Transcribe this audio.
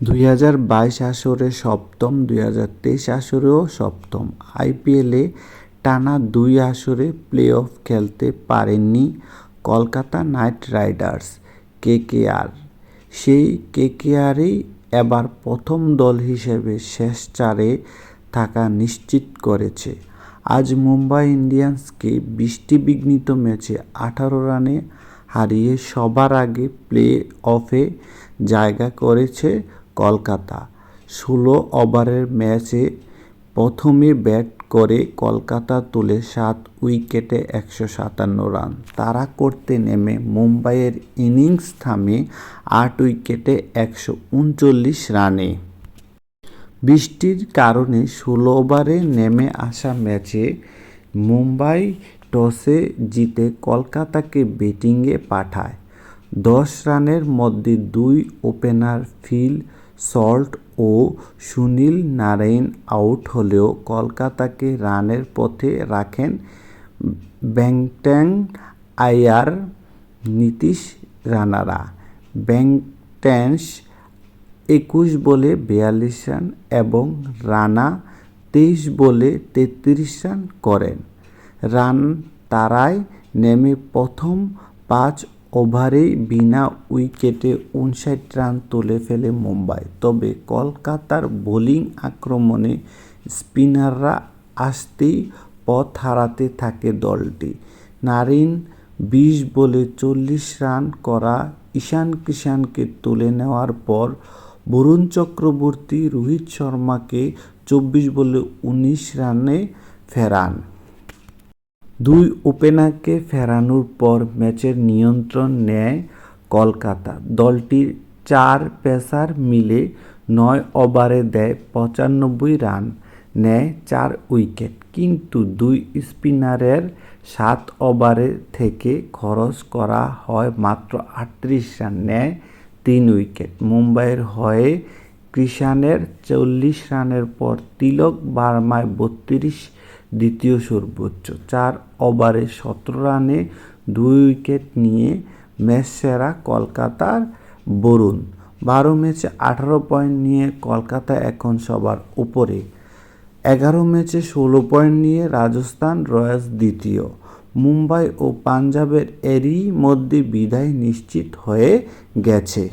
দুই হাজার বাইশ আসরে সপ্তম, দুই হাজার তেইশ আসরেও সপ্তম। আইপিএলে টানা দুই আসরে প্লে অফ খেলতে পারেননি কলকাতা নাইট রাইডার্স কেকেআর সেই কেকেআরই এবার প্রথম দল হিসেবে শেষ চারে থাকা নিশ্চিত করেছে। আজ মুম্বাই ইন্ডিয়ান্সকে বৃষ্টিবিঘ্নিত ম্যাচে আঠারো রানে হারিয়ে সবার আগে প্লে অফে জায়গা করেছে কলকাতা। ষোলো ওভারের ম্যাচে প্রথমে ব্যাট করে কলকাতা তুলে সাত উইকেটে একশো সাতান্ন রান। তাড়া করতে নেমে মুম্বাইয়ের ইনিংস থামে আট উইকেটে একশো উনচল্লিশ রানে। বৃষ্টির কারণে ষোলো ওভারে নেমে আসা ম্যাচে মুম্বাই টসে জিতে কলকাতাকে ব্যাটিংয়ে পাঠায়। দশ রানের মধ্যে দুই ওপেনার ফিল সল্ট ও সুনীল নারাইন আউট হলেও কলকাতাকে রানের পথে রাখেন ব্যাংট্যাং আয়ার নীতিশ রানারা। ব্যাংট্যান্স একুশ বলে বিয়াল্লিশ রান এবং রানা তেইশ বলে তেত্রিশ রান করেন। রান তারায় নেমে প্রথম পাঁচ ওভারেই বিনা উইকেটে উনষাট রান তুলে ফেলে মুম্বাই। তবে কলকাতার বোলিং আক্রমণে স্পিনাররা আসতেই পথ হারাতে থাকে দলটি। নারিন বিশ বলে চল্লিশ রান করা ঈশান কিষানকে তুলে নেওয়ার পর বরুণ চক্রবর্তী, রোহিত শর্মাকে চব্বিশ বলে উনিশ রানে ফেরান। দুই ওপেনারকে ফেরানোর পর ম্যাচের নিয়ন্ত্রণ নেয় কলকাতা। দলটির চার পেসার মিলে নয় ওভারে দেয় পঁচানব্বই রান, নেয় চার উইকেট। কিন্তু দুই স্পিনারের সাত ওভারে থেকে খরচ করা হয় মাত্র আটত্রিশ রান, নেয় তিন উইকেট। মুম্বাইয়ের হয়ে কৃষাণের চল্লিশ রানের পর তিলক বার্মায় বত্রিশ দ্বিতীয় সর্বোচ্চ। চার ওভারে সতেরো রানে দুই উইকেট নিয়ে ম্যাচ সেরা কলকাতার বরুণ। বারো ম্যাচে আঠারো পয়েন্ট নিয়ে কলকাতা এখন সবার উপরে। এগারো ম্যাচে ষোলো পয়েন্ট নিয়ে রাজস্থান রয়্যালস দ্বিতীয়। মুম্বাই ও পাঞ্জাবের এরই মধ্যে বিদায় নিশ্চিত হয়ে গেছে।